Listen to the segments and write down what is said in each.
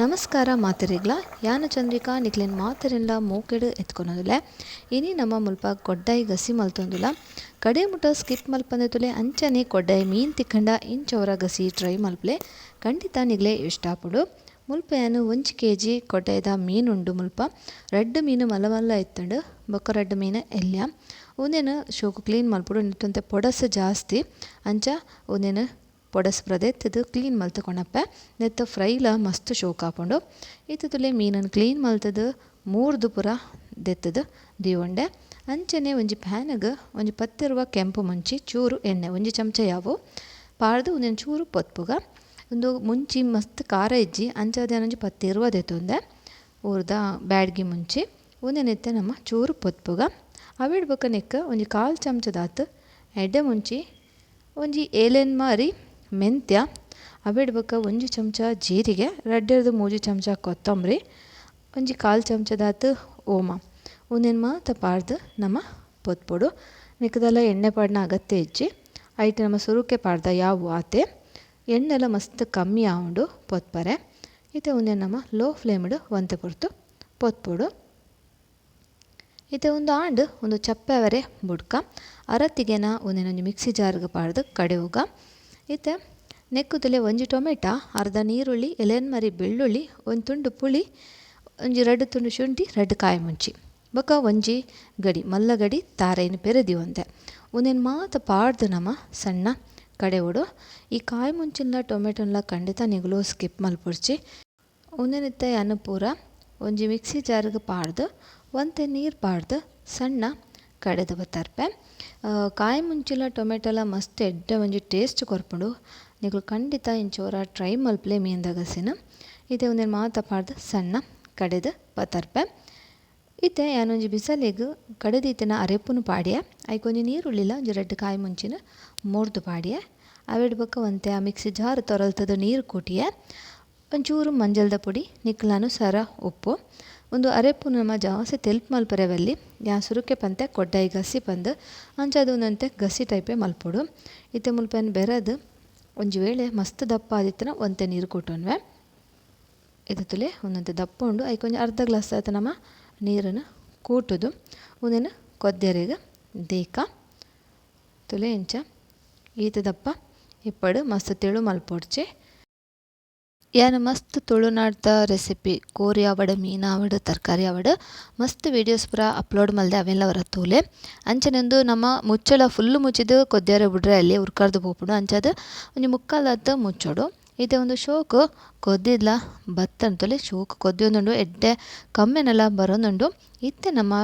ನಮಸ್ಕಾರ ಮಾತೆರಿಗ್ಲಾ. ಯಾನ ಚಂದ್ರಿಕಾ ನಿಕ್ಲೆನ್ ಮಾತೆರೆನ್ಲ ಮೂಕೆಡ್ ಎತ್ಕೊನೊಂದುಲೆ ಇನಿ ನಮ್ಮ ಮುಲ್ಪ ಕೊಡ್ಡಾಯಿ ಗಸಿ ಮಲ್ತೊಂದುಲ ಕಡೆ ಮುಟ ಸ್ಕಿಪ್ ಮಲ್ಪಂದೆ ತುಲೆ ಅಂಚನೆ ಕೊಡ್ಡಾಯಿ ಮೀನ್ ತಿಕ್ಕಂಡ ಇಂಚವರ ಗಸಿ ಟ್ರೈ ಮಲ್ಪಲೆ. ಖಂಡಿತ ನಿಗ್ಲೆ ಇಷ್ಟಪಡು. ಮುಲ್ಪ ಯಾನು ಒಂಜಿ ಕೆ ಜಿ ಮೀನು ಉಂಡು ಮುಲ್ಪ. ರೆಡ್ ಮೀನು ಮಲ್ಲ ಎತ್ತಂಡು ಬೊಕ್ಕ ರೆಡ್ ಮೀನು ಎಲ್ಯ. ಒಂದೇನು ಶೋಕು ಕ್ಲೀನ್ ಮಲ್ಪಡು ನಿಟ್ಟಂತೆ ಪೊಡಸು ಜಾಸ್ತಿ. ಅಂಚ ಉಂದೆನ್ ಪೊಡಸ್ ಪ್ರದೆತ್ತದು ಕ್ಲೀನ್ ಮಲ್ತುಕೊಣಪ್ಪೆ ನೆತ್ತ ಫ್ರೈಲ ಮಸ್ತ್ ಶೋಕ್ ಆಪುಂಡು. ಇತ್ತೆ ತುಲೆ ಮೀನನ್ ಕ್ಲೀನ್ ಮಲ್ತದು, ಮೂರ್ದು ಪುರ ದೆತ್ತದು ದೀವೊಂಡೆ. ಅಂಚನೆ ಒಂಜಿ ಪ್ಯಾನಗ ಒಂಜಿ ಪತ್ತಿರುವ ಕೆಂಪು ಮುಂಚಿ ಚೂರು ಎಣ್ಣೆ, ಒಂಜಿ ಚಮಚ ಯಾವು. ಪಾಡ್ದು ಒಂದೊಂದು ಚೂರು ಪೊತ್ಪುಗ. ಒಂದು ಮುಂಚಿ ಮಸ್ತ್ ಖಾರ ಇಜ್ಜಿ ಅಂಚಾದ ಒಂಜಿ ಪತ್ತಿರುವ ದೆತ್ತೊಂದೆ. ಊರ್ದ ಬ್ಯಾಡ್ಗಿ ಮುಂಚಿ ಉಂದೆನೆತ್ತೆ ನಮ್ಮ ಚೂರು ಪೊತ್ಪುಗ. ಅವಿಡ್ ಬೊಕ ನೆಕ್ಕ್ ಒಂಜಿ ಕಾಲು ಚಮಚದಾತ ಎಡ್ಡೆ ಮುಂಚಿ, ಒಂಜಿ ಏಲೆನ್ ಮಾರಿ ಮೆಂತ್ಯ ಅವೆಡ್ ಒಂದು ಚಮಚ ಜೀರಿಗೆ, ರಡ್ಡೆರ್ದು ಮೂಜಿ ಚಮಚ ಕೊತ್ತಂಬರಿ, ಒಂಜಿ ಕಾಲು ಚಮಚದಾತು ಓಮ. ಉಂದೆನ್ ಮಾತ ಪಾಡ್ದು ನಮ ಪೊತ್ಪೊಡು. ನಿಕ್ಕದೆಲ್ಲ ಎಣ್ಣೆ ಪಾಡ್ನ ಅಗತ್ಯ ಇಜ್ಜಿ ಐಟ್ ನಮ ಸುರುಕೆ ಪಾಡ್ದ ಯಾವು ಆತೆ, ಎಣ್ಣೆಲ ಮಸ್ತ್ ಕಮ್ಮಿ ಆವುಂಡು ಪೊತ್ಪರೆ. ಇತ್ತೆ ಉಂದೆನ್ ನಮ ಲೋ ಫ್ಲೇಮ್ಡು ಒಂತೆ ಪೊರ್ತು ಪೊತ್ಪೊಡು. ಇತ್ತೆ ಒಂದು ಆಂಡು ಒಂದು ಚಪ್ಪೆವರೆ ಬುಡ್ಕ. ಅರತ್ತಿಗೆನ ಒಂದೇನೊಂದು ಮಿಕ್ಸಿ ಜಾರ್ಗ್ ಪಾಡ್ದು ಕಡೆವುಗ. ಇತ್ತೆ ನೆಕ್ಕುದಲೆ ಒಂಜಿ ಟೊಮೆಟ, ಅರ್ಧ ನೀರುಳ್ಳಿ ಎಲೆನ್ ಮರಿ ಬೆಳ್ಳುಳ್ಳಿ, ಒಂದು ತುಂಡು ಪುಳಿ, ಒಂಜಿ ರಡ್ಡ್ ತುಂಡು ಶುಂಠಿ, ರಡ್ಡ್ ಕಾಯಿ ಮುಂಚಿ. ಬೊಕ ಒಂಜಿ ಗಡಿ, ಮಲ್ಲ ಗಡಿ ಪೆರೆದಿ ಒಂದೆ ಉಂದೆನ್ ಮಾತ ಪಾಡ್ದ್ ನಮ ಸಣ್ಣ ಕಡೆವುಡು. ಈ ಕಾಯಿ ಮುಂಚಿನ್ಲ ಟೊಮೆಟೊನ್ಲ ಖಂಡಿತ ನಿಗುಲು ಸ್ಕಿಪ್ ಮಲ್ಪುಡ್ಚಿ. ಉಂದೆನಿತ್ತೆ ಯಾನ್ ಪೂರ ಒಂಜಿ ಮಿಕ್ಸಿ ಜಾರ್ಗ್ ಪಾಡ್ದ್, ಒಂತೆ ನೀರು ಪಾಡ್ದ್, ಸಣ್ಣ ಕಡೆದ್ ಬತ್ತರ್ಪೆ ಕಾಯಿ ಮುಂಚಿಲ ಟೊಮೆಟೊಲ ಮಸ್ತ್ ಎಡ್ಡೆ ಒಂಜಿ ಟೇಸ್ಟ್ ಕೊರ್ಪುಂಡು. ನಿಕುಲು ಖಂಡಿತ ಇಂಚೋರ ಟ್ರೈ ಮಲ್ಪಲೆ ಮೀನ್ ಗಸಿನ ಇತ್ತೆ ಉಂದೆನ್ ಮಾತ ಪಾಡ್ದ್ ಸಣ್ಣ ಕಡೆದ್ ಬತ್ತಾರ್ಪೆ ಇತ್ತೆ ಯಾನೊಂಜಿ ಬಿಸಲೆಗ್ ಕಡೆದೀತಿನ ಅರೆಪ್ಪುನು ಪಾಡ್ಯೆ. ಐಕೊಂಜಿ ನೀರುಳ್ಳಿಲ ಒಂಜಿ ರೆಡ್ ಕಾಯಿ ಮುಂಚಿನ ಮೂರ್ದು ಪಾಡ್ಯ. ಅವೆಡ್ ಬೊಕ ಒಂತೆ ಆ ಮಿಕ್ಸಿ ಜಾರ್ ತೊರಲ್ತದ ನೀರು ಕೂಟಿಯ. ಒಂಚೂರು ಮಂಜಲ್ದ ಪುಡಿ ನಿಕ್ಲಾನು ಸರ ಉಪ್ಪು. ಒಂದು ಅರೆಪು ನಮ ಜಾಸ್ತಿ ತೆಲ್ಪ್ ಮಲ್ಪರೆವಲ್ಲಿ, ಯಾ ಸುರುಕೆ ಪಂತೆ ಕೊಡ್ಡಾಯಿ ಗಸಿ ಪಂದ್ ಅದು ಉಂದೊಂತೆ ಗಸಿ ಟೈಪೇ ಮಲ್ಪೊಡು. ಇತ್ತೆ ಮುಲ್ಪೆನ್ ಬೆರದ್, ಒಂಜಿ ವೇಳೆ ಮಸ್ತ್ ದಪ್ಪ ಆದಿತ್ತಿನ ಒಂತೆ ನೀರು ಇದು ತುಲೆ ಒಂದೊಂತೆ ದಪ್ಪ ಉಂಡು ಐಕೊಂಜಿ ಅರ್ಧ ಗ್ಲಾಸ್ ಆಯ್ತು ನಮ್ಮ ನೀರನ್ನು ಕೂಟುದು. ಒಂದೇನು ಕೊದ್ದೆರೆಗ್ ದೇಕ, ತುಲೆ ಇಂಚ, ಈತ ದಪ್ಪ, ಇಪ್ಪಡು, ಮಸ್ತ್ ತೆಳು ಮಲ್ಪೊಡ್ಚೆ. ಯಾನ್ ಮಸ್ತ್ ತುಳುನಾಡ್ದ ರೆಸಿಪಿ ಕೋರಿ ಆವಡ್ ಮೀನು ಆವಡ್ ತರಕಾರಿ ಆವಡ್ ಮಸ್ತ್ ವೀಡಿಯೋಸ್ ಪೂರ ಅಪ್ಲೋಡ್ ಮಲ್ದೆ ಅವೆಲ್ಲ ಅವರ ತೂಲೆ. ಅಂಚನೆಂದು ನಮ್ಮ ಮುಚ್ಚಳ ಫುಲ್ ಮುಚ್ಚಿದ್ದು ಕೊದ್ದಾರೆ ಬಿಡ್ರೆ ಅಲ್ಲಿ ಉರ್ಕರ್ದು ಹೋಗ್ಬಿಡು ಅಂಚದು ಒಂಜಿ ಮುಕ್ಕಾಲತ್ತ ಮುಚ್ಚೋಡು. ಇದೆ ಒಂದು ಶೋಕು. ಕೊದ್ದಿದ್ಲ ಅಂತಲೇ ಶೋಕು. ಕೊದ್ದಿಯೊಂದುಂಡು ಎಡ್ಡೆ ಕಮ್ಮೆನೆಲ್ಲ ಬರೋಂದುಂಡು. ಇತ್ತೆ ನಮ್ಮ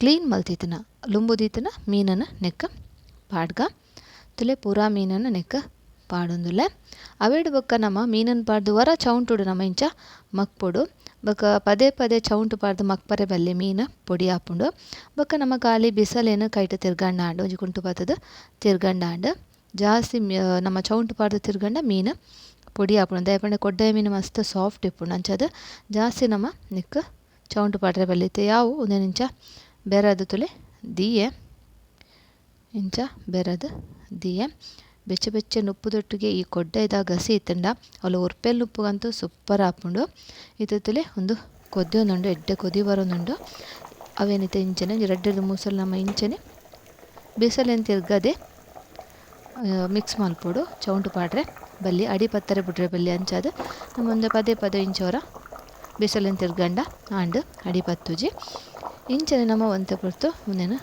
ಕ್ಲೀನ್ ಮಲ್ತಿತ್ತನ. ಲುಂಬುದೀತನ ಮೀನನ್ನು ನೆಕ್ಕ ಪಾಡ್ಗ. ತುಲೆ ಪೂರಾ ಮೀನನ್ನು ನೆಕ್ಕ್ ಪಾಡೊಂದುಲ್ಲೆ. ಅವೆಡ್ ಬೊಕ್ಕ ನಮ ಮೀನನ್ ಪಾಡ್ದ್ ವರ ಚೌಂಟುಡು ನಮ ಇಂಚ ಮಕ್ಪೊಡು. ಬೊಕ ಪದೇ ಪದೇ ಚೌಂಟು ಪಾಡ್ದ್ ಮಕ್ಪರೆ ಬಲ್ಲಿ ಮೀನ್ ಪೊಡಿ ಆಪುಂಡು. ಬೊಕ ನಮ ಕಾಲಿ ಬಿಸಲೇನ್ ಕೈಟ್ ತಿರ್ಗಂಡಾಂಡ್ ಒಂಜಿ ಕುಂಟು ಬತ್ತುದು ತಿರ್ಗಂಡಾಂಡ್. ಜಾಸ್ತಿ ನಮ ಚೌಂಟು ಪಾಡ್ದ್ ತಿರ್ಗಂಡ ಮೀನ್ ಪೊಡಿ ಆಪುಂಡು. ದಾಯೆ ಪಂಡ ಕೊಡ್ಡಾಯಿ ಮೀನು ಮಸ್ತ್ ಸಾಫ್ಟ್ ಇಪ್ಪುಂಡು. ಅಂಚಾದ್ ಜಾಸ್ತಿ ನಮ ನಿಕ್ಕ್ ಚೌಂಟು ಪಾಡ್ರೆ ಬಲ್ಲಿತ್ತೆ ಯಾವು? ಉಂದೆನ್ ಇಂಚ ಬೆರದ್ ತುಲೆ, ದೀಯೆ. ಇಂಚ ಬೆರದ್, ದಿಯೆ. ಬೆಚ್ಚ ಬೆಚ್ಚ ನುಪ್ಪುದೊಟ್ಟಿಗೆ ಈ ಕೊಡ್ಡೈದ ಗಸಿ ಇತ್ತಂಡ. ಅವಳು ಉರ್ಪೆಲ್ ನುಪ್ಪುಗಂತೂ ಸೂಪರ್ ಆಪುಂಡು. ಇತ್ತಲೆ ಒಂದು ಕೊದ್ದೊಂದುಂಡು ಎಡ್ಡೆ ಕೊದಿ ಬರೋನುಂಡು ಅವೇನಿತ್ತೆ ಇಂಚನೆ ರೆಡ್ಡದ ಮೂಸಲ್ ನಮ್ಮ ಇಂಚನೆ. ಬಿಸಲೆನ್ ತಿರ್ಗದೆ ಮಿಕ್ಸ್ ಮಲ್ಪೊಡು ಚೌಂಟು ಪಾಡ್ರೆ, ಬಲ್ಲಿ, ಅಡಿ ಪತ್ತರೆ ಬಿಡ್ರೆ ಬಲ್ಲಿ ಅಂಚಾದ. ನಮ್ಮ ಒಂದು ಪದೇ ಪದೇ ಇಂಚವರ ಬಿಸಲೆನ್ ತಿರ್ಗಂಡ ಆಂಡ್ ಅಡಿ ಪತ್ತುಜಿ. ಇಂಚನೆ ನಮ್ಮ ಒಂತೆ ಪೊರ್ತು ಮುಂದೆನ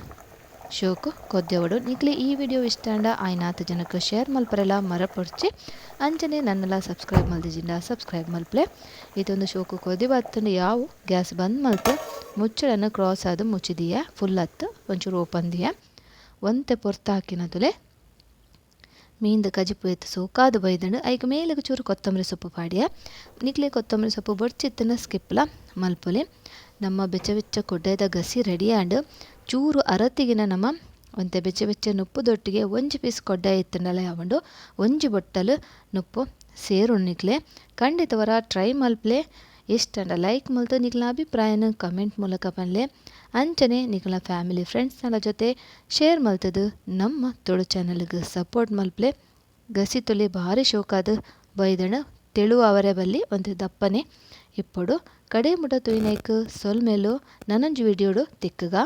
ಶೋಕು ಕೊದ್ದೆವಡು ನಿಕ್ಲೆ ಈ ವಿಡಿಯೋ ಇಷ್ಟಾಂಡ ಆಯ್ನಾತ್ ಜನಕ್ಕೆ ಶೇರ್ ಮಲ್ಪರೆಲ ಮರಪೊಡ್ಚಿ ಅಂಚನೆ ನನ್ನೆಲ್ಲ ಸಬ್ಸ್ಕ್ರೈಬ್ ಮಲ್ದಿಜಿಂಡ ಸಬ್ಸ್ಕ್ರೈಬ್ ಮಲ್ಪಲೆ ಇದೊಂದು ಶೋಕು ಕೊದ್ದಿ ಬತ್ತಂಡು ಯಾವ? ಗ್ಯಾಸ್ ಬಂದ್ ಮಲ್ತು ಮುಚ್ಚಳನ್ನು ಕ್ರಾಸ್ ಆದ ಮುಚ್ಚಿದೀಯ, ಫುಲ್ ಹತ್ತು. ಒಂಚೂರು ಓಪನ್ ದಿಯ. ಒಂತೆ ಪೊರ್ತ ಹಾಕಿನದುಲೆ ಮೀನ್ದ ಕಜಿಪು ಎತ್ತು ಸೋಕಾದ ಬೈದಂಡು, ಐಕ್ ಮೇಲೆ ಚೂರು ಕೊತ್ತಂಬರಿ ಸೊಪ್ಪು ಪಾಡಿಯ. ನಿಕ್ಲೆ ಕೊತ್ತಂಬರಿ ಸೊಪ್ಪು ಬಡ್ಚಿತ್ತನ ಸ್ಕಿಪ್ಲ ಮಲ್ಪೊಲೆ. ನಮ್ಮ ಬೆಚ್ಚ ಬೆಚ್ಚ ಕೊಡ್ಡೆದ ಗಸಿ ರೆಡಿ ಆಂಡ್. ಚೂರು ಅರತಿಗಿನ ನಮ ಒಂತೆ ಬೆಚ್ಚ ಬೆಚ್ಚ ನುಪ್ಪುದೊಟ್ಟಿಗೆ ಒಂಜಿ ಪೀಸ್ ಕೊಡ್ಡಾಯಿ ಇತ್ತಂಡಲ ಯಾವಂಡು ಒಂಜಿ ಬೊಟ್ಟಲ್ ನುಪ್ಪು ಸೇರುಣಿಕ್ಲೆ ಖಂಡಿತವರ ಟ್ರೈ ಮಲ್ಪ್ಲೆ ಇಷ್ಟಂಡ ಲೈಕ್ ಮಲ್ತು ನಿಕ್ಲ ಅಭಿಪ್ರಾಯನ ಕಮೆಂಟ್ ಮೂಲಕ ಪನ್ಲೆ ಅಂಚನೆ ನಿಕ್ಲ ಫ್ಯಾಮಿಲಿ ಫ್ರೆಂಡ್ಸ್ನಲ ಜೊತೆ ಶೇರ್ ಮಲ್ತದು ನಮ್ಮ ತುಳು ಚಾನಲ್ಗೆ ಸಪೋರ್ಟ್ ಮಲ್ಪ್ಲೆ ಗಸಿ ತೊಲೆ ಭಾರಿ ಶೋಕಾದ ಬೈದಣ ತೆಳು ಅವರೆ ಬಲ್ಲಿ ಒಂದು ದಪ್ಪನೆ ఇప్పుడు కడే ముట తొయినైక్ సొల్మెలు ననంజు విడియోడు తిక్కగా